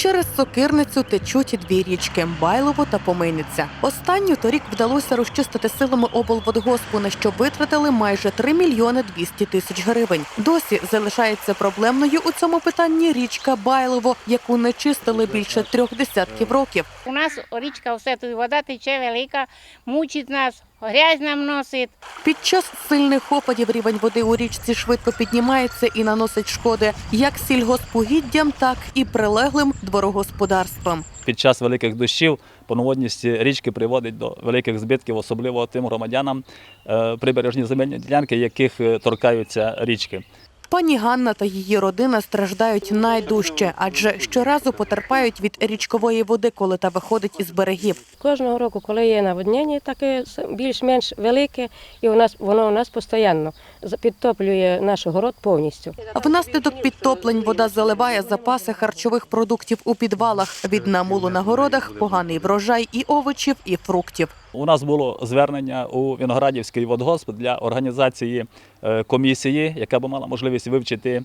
Через сокирницю течуть дві річки Байлово та Помийниця. Останню торік вдалося розчистити силами облводгоспу, на що витратили майже 3 мільйони 200 тисяч гривень. Досі залишається проблемною у цьому питанні річка Байлово, яку не чистили більше трьох десятків років. У нас річка все тут вода тече велика, мучить нас, грязь нам носить. Під час сильних опадів рівень води у річці швидко піднімається і наносить шкоди як сільгоспугіддям, так і прилеглим дворогосподарствам. Під час великих дощів повноводність річки приводить до великих збитків, особливо тим громадянам е, прибережні земельні ділянки, яких е, торкаються річки. Пані Ганна та її родина страждають найдужче, адже щоразу потерпають від річкової води, коли та виходить із берегів. Кожного року, коли є наводнення, таке більш-менш велике, і у нас воно у нас постійно підтоплює наш город повністю. Внаслідок підтоплень вода заливає запаси харчових продуктів у підвалах. Від намулу на городах поганий врожай і овочів, і фруктів. У нас було звернення у Віноградівський водгосп для організації е, комісії, яка б мала можливість вивчити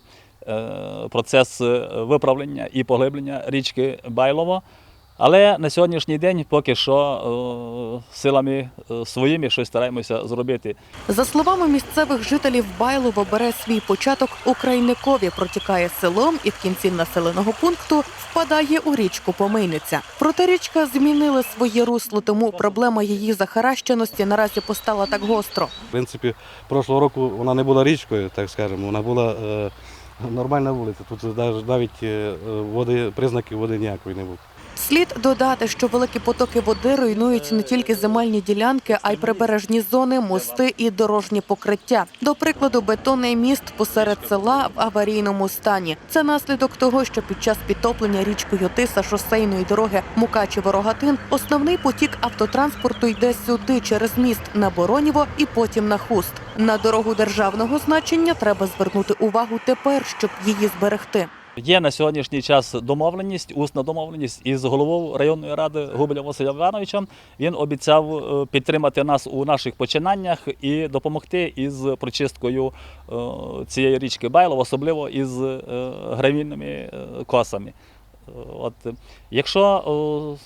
е, процес е, виправлення і поглиблення річки Байлово. Але на сьогоднішній день поки що е, силами е, своїми щось стараємося зробити. За словами місцевих жителів, Байлово бере свій початок у Крайникові, протікає селом і в кінці населеного пункту впадає у річку Помийниця. Проте річка змінила своє русло, тому проблема її захаращеності наразі постала так гостро. В принципі, прошлого року вона не була річкою, так скажемо, вона була е, нормальна вулиця. Тут навіть, води, признаків води ніякої не було. Слід додати, що великі потоки води руйнують не тільки земельні ділянки, а й прибережні зони, мости і дорожні покриття. До прикладу, бетонний міст посеред села в аварійному стані. Це наслідок того, що під час підтоплення річкою Тиса шосейної дороги Мукачево-Рогатин основний потік автотранспорту йде сюди через міст на Бороніво і потім на Хуст. На дорогу державного значення треба звернути увагу тепер, щоб її зберегти. Є на сьогоднішній час домовленість, усна домовленість із головою районної ради Губелем Василем Івановичем. Він обіцяв е, підтримати нас у наших починаннях і допомогти із прочисткою е, цієї річки Байлов, особливо із е, гравійними косами. От, якщо,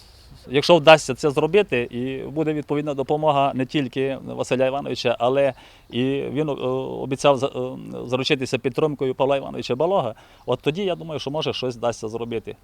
якщо вдасться це зробити, і буде відповідна допомога не тільки Василя Івановича, але і він е, обіцяв е, заручитися підтримкою Павла Івановича Балога, от тоді я думаю, що може щось вдасться зробити.